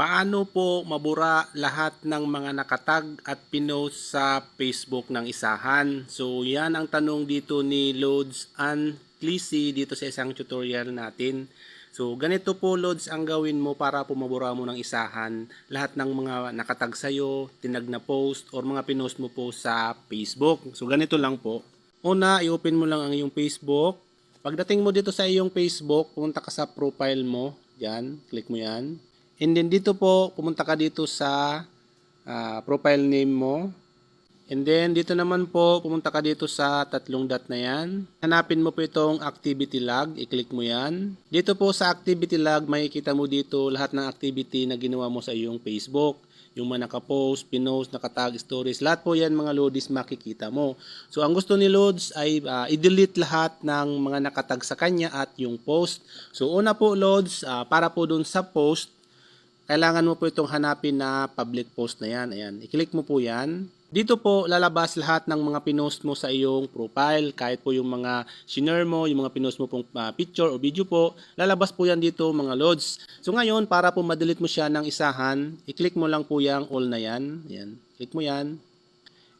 Paano po mabura lahat ng mga nakatag at pinost sa Facebook ng isahan? So yan ang tanong dito ni Loads and Clissy dito sa isang tutorial natin. So ganito po Loads ang gawin mo para po mabura mo ng isahan lahat ng mga nakatag sa'yo, tinag na post or mga pinost mo po sa Facebook. So ganito lang po. Una, i-open mo lang ang iyong Facebook. Pagdating mo dito sa iyong Facebook, pumunta ka sa profile mo. Yan, click mo yan. And then dito po, pumunta ka dito sa ah, profile name mo. And then dito naman po, pumunta ka dito sa tatlong dot na yan. Hanapin mo po itong activity log, i-click mo yan. Dito po sa activity log, makikita mo dito lahat ng activity na ginawa mo sa iyong Facebook. Yung mga nakapost, pinost, nakatag stories, lahat po yan mga Lodis makikita mo. So ang gusto ni Lods ay ah, i-delete lahat ng mga nakatag sa kanya at yung post. So una po Lods, ah, para po dun sa post, kailangan mo po itong hanapin na public post na yan. Ayan, i-click mo po yan. Dito po lalabas lahat ng mga pinost mo sa iyong profile, kahit po yung mga shinare mo, yung mga pinost mo pong ah, picture o video po, lalabas po yan dito mga loads. So ngayon, para po madelete mo siya ng isahan, i-click mo lang po yung all na yan. Ayan, click mo yan.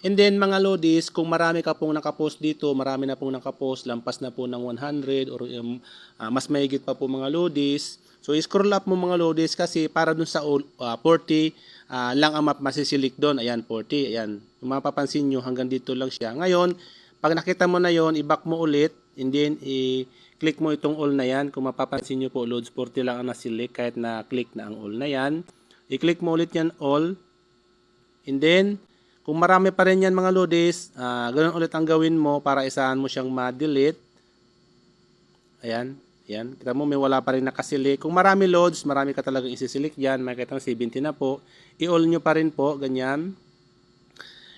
And then mga lodis, kung marami ka pong nakapost dito, marami na pong nakapost, lampas na po ng 100 or um, ah, mas mahigit pa po mga lodis. So scroll up mo mga lodis kasi para dun sa ah, 40 ah, lang ang map masisilik doon. Ayan, 40. Ayan. Kung mapapansin nyo, hanggang dito lang siya. Ngayon, pag nakita mo na yon i-back mo ulit and then i-click mo itong all na yan. Kung mapapansin nyo po, loads 40 lang ang naselect kahit na click na ang all na yan. I-click mo ulit yan all. And then, kung marami pa rin yan mga lodis, ah ganun ulit ang gawin mo para isahan mo siyang ma-delete. Ayan, ayan. Kita mo may wala pa rin nakasilik. Kung marami loads, marami ka talagang isisilik dyan. Makikita mo 70 na po. I-all nyo pa rin po, ganyan.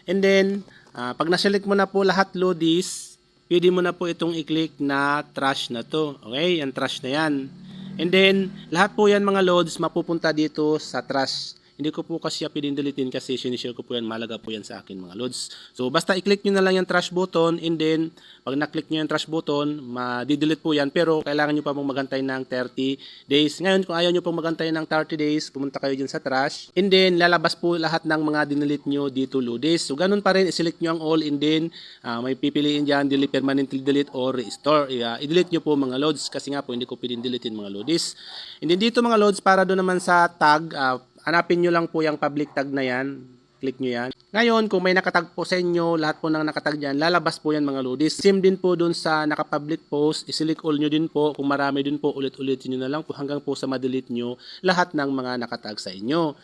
And then, ah, pag naselect mo na po lahat lodis, pwede mo na po itong i-click na trash na to. Okay, yan trash na yan. And then, lahat po yan mga loads mapupunta dito sa trash. Hindi ko po kasi siya deletein kasi sinishare ko po yan, malaga po yan sa akin mga loads. So, basta i-click nyo na lang yung trash button and then, pag na-click nyo yung trash button, ma-delete po yan. Pero, kailangan nyo pa pong magantay ng 30 days. Ngayon, kung ayaw nyo pong magantay ng 30 days, pumunta kayo dyan sa trash. And then, lalabas po lahat ng mga dinelete nyo dito loadis. So, ganun pa rin, i-select nyo ang all and then, ah, may pipiliin dyan, delete, permanently delete or restore. Ah, i-delete nyo po mga loads kasi nga po, hindi ko deletein mga loadis. And then, dito mga loads, para doon naman sa tag, ah, hanapin nyo lang po yung public tag na yan. Click nyo yan. Ngayon, kung may nakatag po sa inyo, lahat po ng nakatag dyan, lalabas po yan mga lodis. Same din po dun sa nakapublic post, isilik all nyo din po. Kung marami din po, ulit-ulitin nyo na lang po hanggang po sa madelete nyo lahat ng mga nakatag sa inyo.